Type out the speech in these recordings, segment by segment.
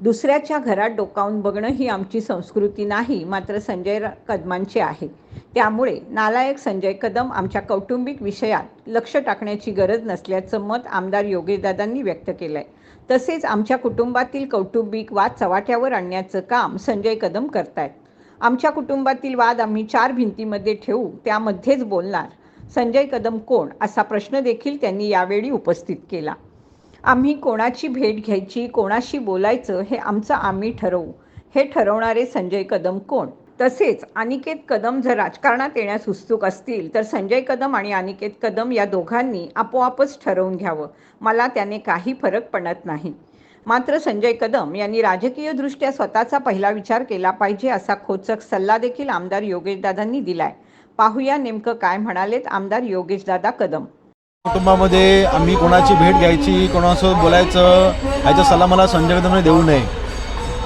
दुसऱ्याच्या घरात डोकावून बघणं ही आमची संस्कृती नाही मात्र संजय कदमांची आहे. त्यामुळे नालायक संजय कदम आमच्या कौटुंबिक विषयात लक्ष टाकण्याची गरज नसल्याचं मत आमदार योगीदादांनी व्यक्त केलं आहे तसेच आमच्या कुटुंबातील कौटुंबिक वाद चव्हाट्यावर आणण्याचं काम संजय कदम करतायत. आमच्या कुटुंबातील वाद आम्ही चार भिंतीमध्ये ठेवू त्यामध्येच बोलणार. संजय कदम कोण? असा प्रश्न देखील त्यांनी यावेळी उपस्थित केला. आम्ही कोणाची भेट घ्यायची कोणाशी बोलायचं हे आमचं आम्ही ठरवू. हे ठरवणारे संजय कदम कोण? तसेच अनिकेत कदम जर राजकारणात येण्यास उत्सुक असतील तर संजय कदम आणि अनिकेत कदम या दोघांनी आपोआपच ठरवून घ्यावं. मला त्याने काही फरक पडत नाही. मात्र संजय कदम यांनी राजकीयदृष्ट्या स्वतःचा पहिला विचार केला पाहिजे असा खोचक सल्ला देखील आमदार योगेशदादांनी दिलाय. पाहूया नेमकं काय म्हणालेत आमदार योगेशदादा कदम. कुटुंबामध्ये आम्ही कोणाची भेट घ्यायची कोणासोबत बोलायचं ह्याचा सल्ला मला संजय कदमने देऊ नये.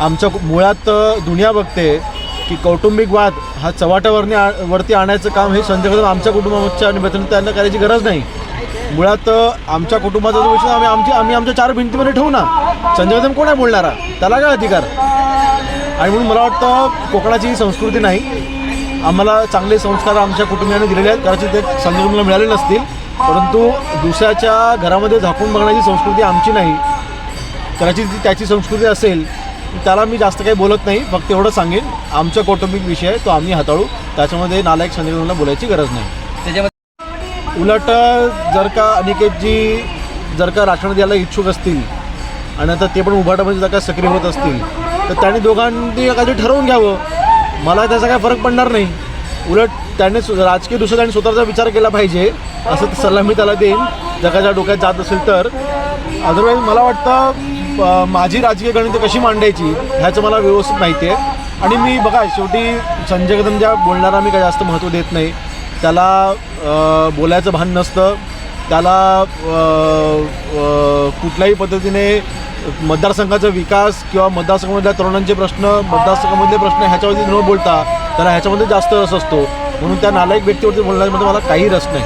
आमच्या मुळात दुनिया बघते की कौटुंबिक वाद हा चव्हाट्यावरनी आ वरती आणायचं काम हे संजय कदम आमच्या कुटुंबाच्या निमित्तानं त्यांना करायची गरज नाही. मुळात आमच्या कुटुंबाचा जो विषय आम्ही आमची आम्ही आमच्या चार भिंतीमध्ये ठेवू ना. संजय कदम कोण आहे बोलणारा? त्याला काय अधिकार? आणि म्हणून मला वाटतं कोकणाची ही संस्कृती नाही. आम्हाला चांगले संस्कार आमच्या कुटुंबियांनी दिलेले आहेत. कदाचित ते संजय कदमला मिळाले नसतील. परंतु दुसऱ्याच्या घरामध्ये झाकून बघण्याची संस्कृती आमची नाही. कदाचित ती त्याची संस्कृती असेल त्याला मी जास्त काही बोलत नाही. फक्त एवढं सांगेन आमचा कौटुंबिक विषय आहे तो आम्ही हाताळू. त्याच्यामध्ये नालायक कदमला बोलायची गरज नाही. त्याच्यामध्ये उलट जर का अनिकेतजी जर का राजकारणात यायला इच्छुक असतील आणि आता ते पण उभाटामध्ये जर का सक्रिय होत असतील तर त्यांनी दोघांनी काहीतरी ठरवून घ्यावं. मला त्याचा काय फरक पडणार नाही. उलट त्याने सु- राजकीय दुसरं आणि स्वतःचा विचार केला पाहिजे असं सल्ला मी त्याला देईन. जगाच्या डोक्यात जात असेल तर. अदरवाईज मला वाटतं माझी राजकीय गणितं कशी मांडायची ह्याचं मला व्यवस्थित माहिती आहे. आणि मी बघा शेवटी संजय कदम ज्या बोलणारा मी काही जास्त महत्त्व देत नाही. त्याला बोलायचं भान नसतं. त्याला कुठल्याही पद्धतीने मतदारसंघाचा विकास किंवा मतदारसंघामधल्या तरुणांचे प्रश्न मतदारसंघामधले प्रश्न ह्याच्यावरती न बोलता त्याला ह्याच्यामध्ये जास्त रस असतो. म्हणून त्या नालायक व्यक्तीवरती बोलण्यामध्ये मला काही रस नाही.